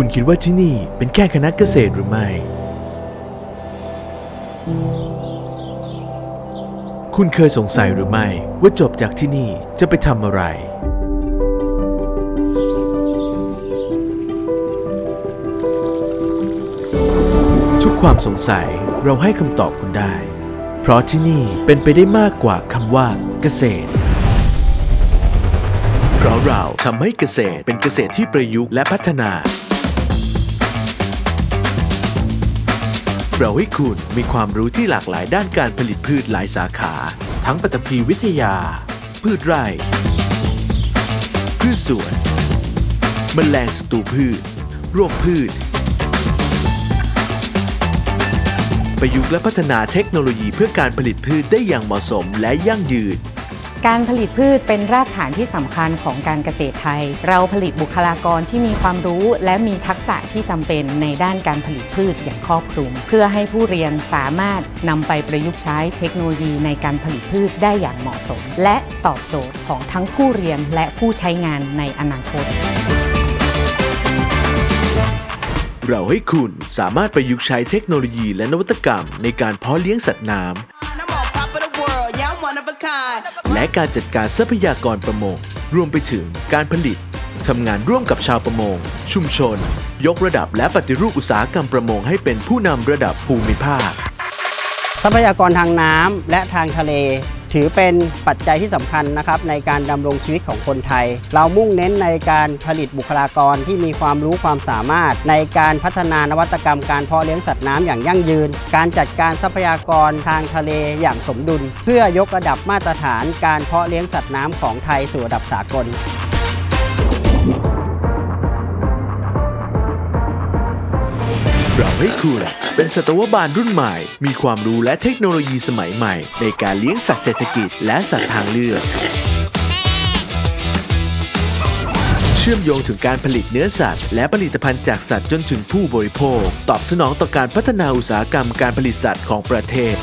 คุณคิดว่าที่นี่เป็นแค่คณะเกษตรหรือไม่ คุณเคยสงสัยหรือไม่ ว่าจบจากที่นี่จะไปทำอะไร ทุกความสงสัยเราให้คำตอบคุณได้ เพราะที่นี่เป็นไปได้มากกว่าคำว่าเกษตรเพราะเราทำให้เกษตรเป็นเกษตรที่ประยุกต์และพัฒนา เราให้คุณมีความรู้ที่หลากหลายด้านการผลิตพืชหลายสาขา ทั้งปฐพีวิทยา พืชไร่ พืชสวนแมลงศัตรูพืช โรคพืช ประยุกต์และพัฒนาเทคโนโลยีเพื่อการผลิตพืชได้อย่างเหมาะสมและยั่งยืน การผลิตพืชเป็นรากฐานที่สำคัญของการเกษตรไทย เราผลิตบุคลากรที่มีความรู้และมีทักษะที่จำเป็นในด้านการผลิตพืชอย่างครอบคลุม เพื่อให้ผู้เรียนสามารถนำไปประยุกต์ใช้เทคโนโลยีในการผลิตพืชได้อย่างเหมาะสม และตอบโจทย์ของทั้งผู้เรียนและผู้ใช้งานในอนาคต เราให้คุณสามารถประยุกต์ใช้เทคโนโลยีและนวัตกรรมในการเพาะเลี้ยงสัตว์น้ำ one of a kind. และการจัดการทรัพยากรประมง รวมไปถึงการผลิตทำงานร่วมกับชาวประมง ชุมชน ยกระดับและปฏิรูปอุตสาหกรรมประมงให้เป็นผู้นำระดับภูมิภาค ทรัพยากรทางน้ำและทางทะเล ถือเป็นปัจจัยที่สำคัญนะครับในการดำรงชีวิตของคนไทย เรามุ่งเน้นในการผลิตบุคลากรที่มีความรู้ความสามารถ ในการพัฒนานวัตกรรมการเพาะเลี้ยงสัตว์น้ำอย่างยั่งยืน การจัดการทรัพยากรทางทะเลอย่างสมดุล เพื่อยกระดับมาตรฐานการเพาะเลี้ยงสัตว์น้ำของไทยสู่ระดับสากลเราให้คุณ เป็นสัตวบาลรุ่นใหม่ มีความรู้และเทคโนโลยีสมัยใหม่ ในการเลี้ยงสัตว์เศรษฐกิจและสัตว์ทางเลือก เชื่อมโยงถึงการผลิตเนื้อสัตว์ และผลิตภัณฑ์จากสัตว์จนถึงผู้บริโภค ตอบสนองต่อการพัฒนาอุตสาหกรรมการผลิตสัตว์ของประเทศ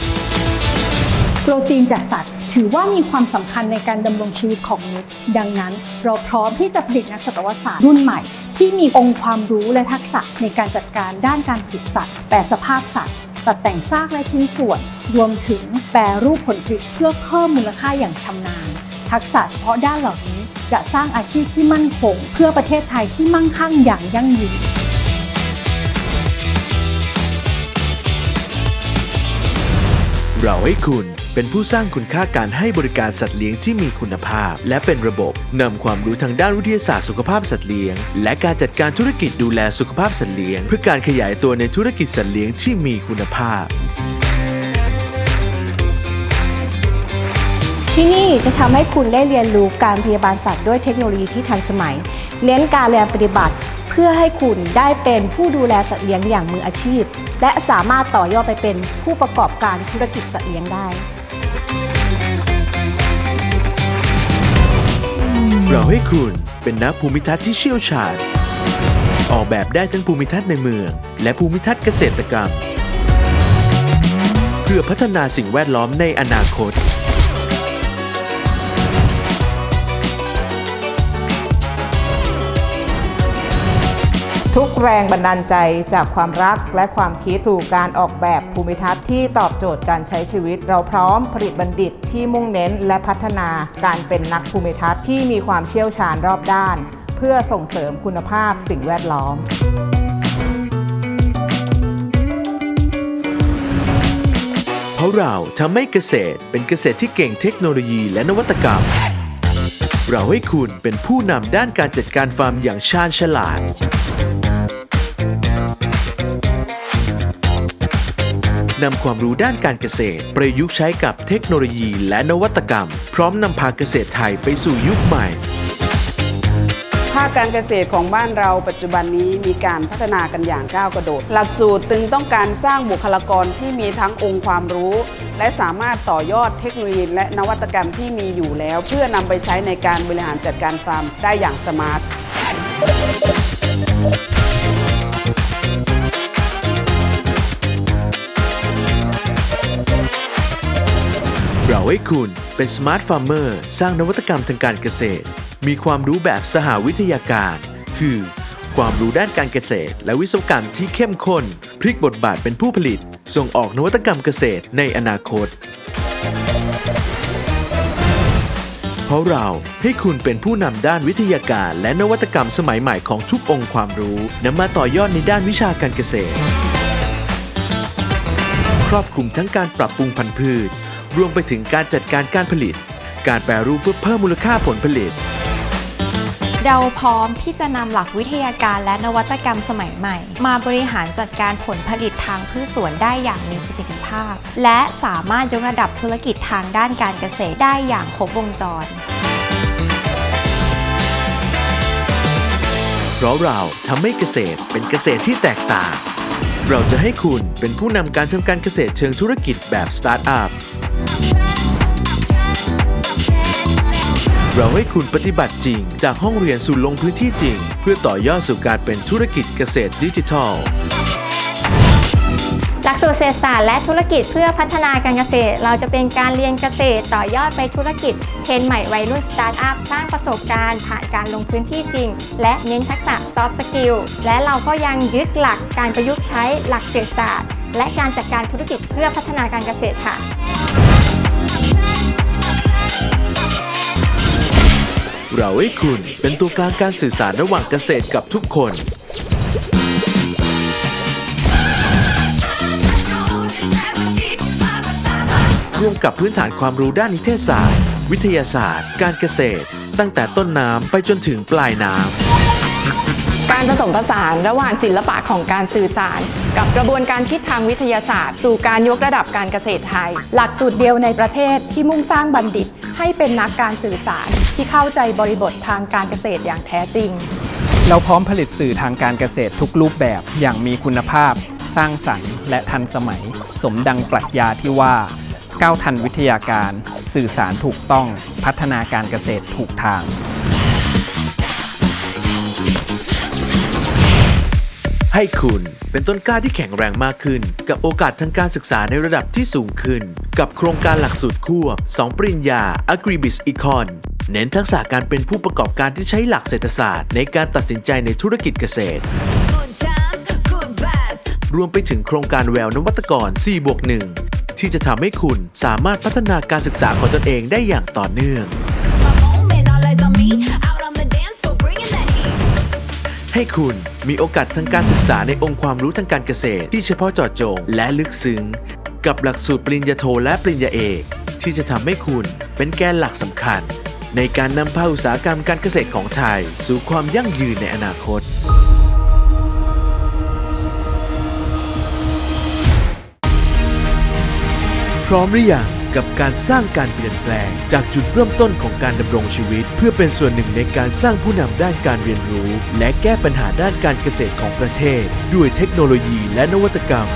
โปรตีนจากสัตว์ ถือว่ามีความสำคัญในการดำรงชีวิตของมนุษย์ดังนั้น เราพร้อมที่จะผลิตนักสัตวศาสตร์รุ่นใหม่ ที่มีองค์ความรู้และทักษะในการจัดการด้านการผลิตสัตว์ แปรสภาพสัตว์ตัดแต่งซากและชิ้นส่วน รวมถึงแปรรูปผลผลิตเพื่อเพิ่มมูลค่าอย่างชำนาญ ทักษะเฉพาะด้านเหล่านี้จะสร้างอาชีพที่มั่นคง เพื่อประเทศไทยที่มั่งคั่งอย่างยั่งยืนเราให้คุณ เป็นผู้สร้างคุณค่าการให้บริการสัตว์เลี้ยงที่มีคุณภาพ และเป็นระบบนำความรู้ทางด้านวิทยาศาสตร์สุขภาพสัตว์เลี้ยง และการจัดการธุรกิจดูแลสุขภาพสัตว์เลี้ยง เพื่อการขยายตัวในธุรกิจสัตว์เลี้ยงที่มีคุณภาพ ที่นี่จะทำให้คุณได้เรียนรู้การพยาบาลสัตว์ด้วยเทคโนโลยีที่ทันสมัย เน้นการเรียนปฏิบัติเพื่อให้คุณได้เป็นผู้ดูแลสัตว์เลี้ยงอย่างมืออาชีพ และสามารถต่อยอดไปเป็นผู้ประกอบการธุรกิจสัตว์เลี้ยงได้ เราให้คุณเป็นนักภูมิทัศน์ที่เชี่ยวชาญ ออกแบบได้ทั้งภูมิทัศน์ในเมือง และภูมิทัศน์เกษตรกรรม เพื่อพัฒนาสิ่งแวดล้อมในอนาคต ทุกแรงบันดาลใจจากความรักและความคิดสู่การออกแบบภูมิทัศน์ที่ตอบโจทย์การใช้ชีวิต เราพร้อมผลิตบัณฑิตที่มุ่งเน้นและพัฒนาการเป็นนักภูมิทัศน์ที่มีความเชี่ยวชาญรอบด้าน เพื่อส่งเสริมคุณภาพสิ่งแวดล้อมเพราะเราทำให้เกษตรเป็นเกษตรที่เก่งเทคโนโลยีและนวัตกรรม เราให้คุณเป็นผู้นำด้านการจัดการฟาร์มอย่างชาญฉลาด นำความรู้ด้านการเกษตร ประยุกต์ใช้กับเทคโนโลยีและนวัตกรรม พร้อมนำพาเกษตรไทยไปสู่ยุคใหม่ ภาคการเกษตรของบ้านเราปัจจุบันนี้มีการพัฒนากันอย่างก้าวกระโดด หลักสูตรตึงต้องการสร้างบุคลากรที่มีทั้งองค์ความรู้ และสามารถต่อยอดเทคโนโลยีและนวัตกรรมที่มีอยู่แล้ว เพื่อนำไปใช้ในการบริหารจัดการฟาร์มได้อย่างสมาร์ท เราให้คุณเป็นสมาร์ทฟาร์มเมอร์สร้างนวัตกรรมทางการเกษตร มีความรู้แบบสหวิทยาการ คือ ความรู้ด้านการเกษตร และวิศวกรรมที่เข้มข้น พลิกบทบาทเป็นผู้ผลิต ส่งออกนวัตกรรมเกษตรในอนาคต เพราะเราให้คุณเป็นผู้นำด้านวิทยาการ และนวัตกรรมสมัยใหม่ของทุกองค์ความรู้นำมาต่อยอดในด้านวิชาการเกษตร ครอบคลุมทั้งการปรับปรุงพันธุ์พืช รวมไปถึงการจัดการการผลิต การแปรรูปเพื่อเพิ่มมูลค่าผลผลิต เราพร้อมที่จะนำหลักวิทยาการและนวัตกรรมสมัยใหม่ มาบริหารจัดการผลผลิตทางพืชสวนได้อย่างมีประสิทธิภาพ และสามารถยกระดับธุรกิจทางด้านการเกษตรได้อย่างครบวงจร เพราะเราทำให้เกษตรเป็นเกษตรที่แตกต่าง เราจะให้คุณเป็นผู้นำการทำการเกษตรเชิงธุรกิจแบบสตาร์ทอัพ เราให้คุณปฏิบัติจริง จากห้องเรียนสู่ลงพื้นที่จริง เพื่อต่อยอดสู่การเป็นธุรกิจเกษตรดิจิทัล หลักสูตรเศรษฐศาสตร์และธุรกิจเพื่อพัฒนาการเกษตร เราจะเป็นการเรียนเกษตรต่อยอดไปธุรกิจเทรนด์ใหม่วัยรุ่นสตาร์ทอัพสร้างประสบการณ์ ผ่านการลงพื้นที่จริง และเน้นทักษะซอฟต์สกิลและเราก็ยังยึดหลักการประยุกต์ใช้หลักเศรษฐศาสตร์ และการจัดการธุรกิจเพื่อพัฒนาการเกษตรค่ะ เราให้คุณเป็นตัวกลางการสื่อสารระหว่างเกษตรกับทุกคน ร่วมกับพื้นฐานความรู้ด้านนิเทศศาสตร์ วิทยาศาสตร์ การเกษตร ตั้งแต่ต้นน้ำไปจนถึงปลายน้ำ การผสมผสานระหว่างศิลปะของการสื่อสาร กับกระบวนการคิดทางวิทยาศาสตร์ สู่การยกระดับการเกษตรไทย หลักสูตรเดียวในประเทศที่มุ่งสร้างบัณฑิตให้เป็นนักการสื่อสาร ที่เข้าใจบริบททางการเกษตรอย่างแท้จริง เราพร้อมผลิตสื่อทางการเกษตรทุกรูปแบบอย่างมีคุณภาพ สร้างสรรค์ และทันสมัย สมดังปรัชญาที่ว่าก้าวทันวิทยาการ สื่อสารถูกต้องพัฒนาการเกษตรถูกทางให้คุณเป็นต้นกล้าที่แข็งแรงมากขึ้น กับโอกาสทางการศึกษาในระดับที่สูงขึ้น กับโครงการหลักสูตรควบ 2 ปริญญา Agribis Econ เน้นทักษะการเป็นผู้ประกอบการที่ใช้หลักเศรษฐศาสตร์ ในการตัดสินใจในธุรกิจเกษตร Good times, good vibes. รวมไปถึงโครงการแววนวัตกร 4 บวก 1 ที่จะทำให้คุณสามารถพัฒนาการศึกษาของตนเองได้อย่างต่อเนื่อง ให้คุณมีโอกาสทางการศึกษาในองค์ความรู้ทางการเกษตร ที่เฉพาะเจาะจง และลึกซึ้ง กับหลักสูตรปริญญาโทและปริญญาเอก ที่จะทำให้คุณเป็นแกนหลักสำคัญ ในการนำพาอุตสาหกรรมการเกษตรของไทย สู่ความยั่งยืนในอนาคต พร้อมหรือยังกับการสร้างการเปลี่ยนแปลง จากจุดเริ่มต้นของการดำรงชีวิต เพื่อเป็นส่วนหนึ่งในการสร้างผู้นำด้านการเรียนรู้ และแก้ปัญหาด้านการเกษตรของประเทศ ด้วยเทคโนโลยีและนวัตกรรม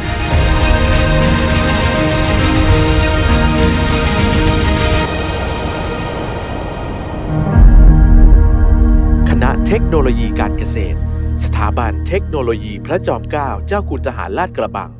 เทคโนโลยีการเกษตร สถาบันเทคโนโลยีพระจอมเกล้าเจ้าคุณทหารลาดกระบัง